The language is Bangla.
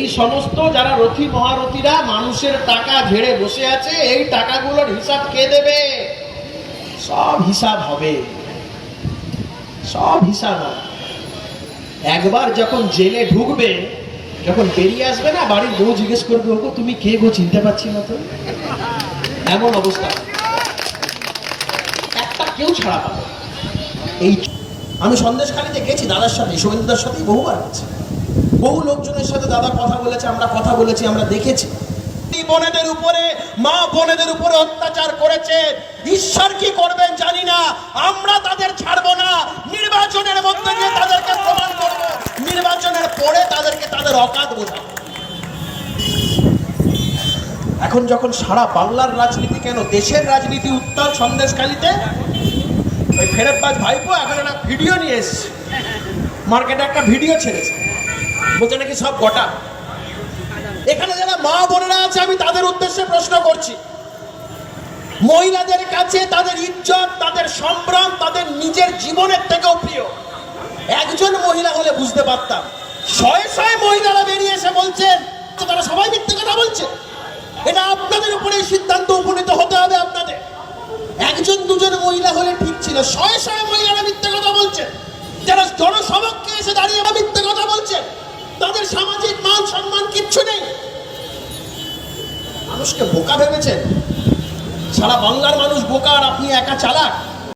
এই সমস্ত যারা রথী মহারথীরা মানুষের টাকা ঝেড়ে বসে আছে, এই টাকাগুলোর হিসাব কে দেবে? সব হিসাব হবে। সব হিসাব হবে। একবার যখন জেলে ঢুকবে, যখন বেরিয়ে আসবে না, বাড়ির বউ জিজ্ঞেস করবে, ওগো, তুমি কে গো? চিনতে পারছি না তো। এমন অবস্থা। একটা কেউ ছাড়া পাবে এই আমি সন্দেশখালিতে গেছি, দাদার সাথে, শুভেন্দুদার সাথেই বহুবার গেছি। বহু লোকজনের সাথে দাদা কথা বলেছে, আমরা কথা বলেছি, আমরা দেখেছি। বোনেদের উপরে, মা বোনেদের উপরে অত্যাচার করেছে। ঈশ্বর কি করবেন জানি না, আমরা তাদের ছাড়বো না। নির্বাচনের মধ্যে দিয়ে তাদেরকে প্রমাণ করব। নির্বাচনের পরে তাদেরকে তাদের অকাত বোঝাবো। এখন যখন সারা বাংলার রাজনীতি কেন? দেশের রাজনীতি উত্তাল সন্দেশখালিতে? ওই ফেরতবাজ ভাইপো এখন একটা ভিডিও নিয়ে এসছে। মার্কেটে একটা ভিডিও ছেড়েছে। বলছে নাকি সব গোটা এখানে যারা মা বোনেরা আছে, আমি তাদের উদ্দেশ্যে প্রশ্ন করছি। মহিলাদের কাছে তাদের ইজ্জত, তাদের সম্ভ্রম, তাদের নিজের জীবনের থেকেও প্রিয়। একজন মহিলা হলে বুঝতে পারতাম। শয়ে শয়ে মহিলারা বেরিয়ে এসে বলছেন তারা সবাই মিথ্যে কথা বলছে। এটা আপনাদের উপরে সিদ্ধান্ত উপনীত হতে হবে আপনাদের। একজন দুজন মহিলা হলে ঠিক ছিল। শয়ে শয়ে মহিলারা মিথ্যে কথা বলছে। যারা জনসমক্ষে এসে দাঁড়িয়ে মিথ্যে কথা বলছে তাদের সামাজিক মান সম্মান কিচ্ছু নেই। মানুষকে বোকা ভেবেছেন? সারা বাংলার মানুষ বোকা আর আপনি একা চালাক?